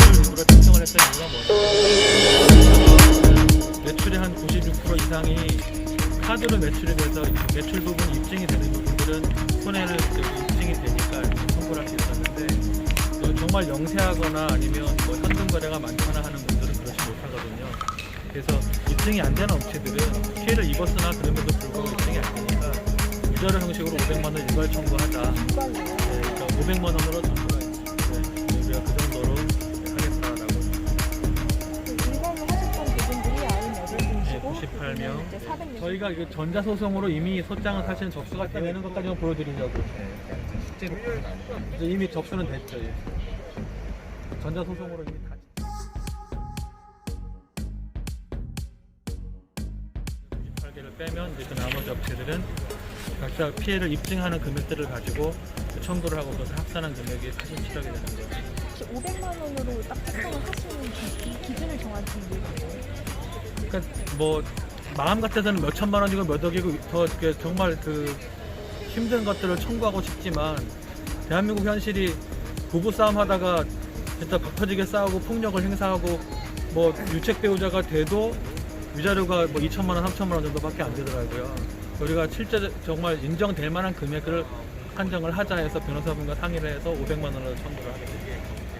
위자료 일부러 특정을 했던 이유가 뭐냐면 매출의 한 96% 이상이 카드로 매출이 돼서 매출 부분이 입증이 되는 부분들은 손해를 입증이 되니까 청구를 할 수 있었는데 또 정말 영세하거나 아니면 뭐 현금 거래가 많거나 하는 분들은 그렇지 못하거든요. 그래서 입증이 안 되는 업체들은 피해를 입었으나 그럼에도 불구하고 입증이 안 되니까 위자료 형식으로 500만 원 일괄 청구하자. 네, 그러니까 500만 원으로 98분이시고 네, 98명. 이제 400명. 저희가 이거 전자소송으로 이미 소장을 사실은 접수가 되는 것까지만 보여드리려고 이제 이미 접수는 됐죠 예. 전자소송으로 이미 다 98개를 빼면 이제 그 나머지 업체들은 각자 피해를 입증하는 금액들을 가지고 청구를 하고 그것을 합산한 금액이 47억이 되는 거죠. 혹시 500만 원으로 딱 책정을 하시 그러니까 뭐 마음 같아서는 몇 천만 원이고 몇 억이고 더 정말 그 힘든 것들을 청구하고 싶지만 대한민국 현실이 부부 싸움 하다가 진짜 박 터지게 싸우고 폭력을 행사하고 뭐 유책 배우자가 돼도 위자료가 뭐 2천만 원, 3천만 원 정도밖에 안 되더라고요. 우리가 실제 정말 인정될 만한 금액을 한정을 하자 해서 변호사분과 상의를 해서 500만 원으로 청구를 하게 됐어요.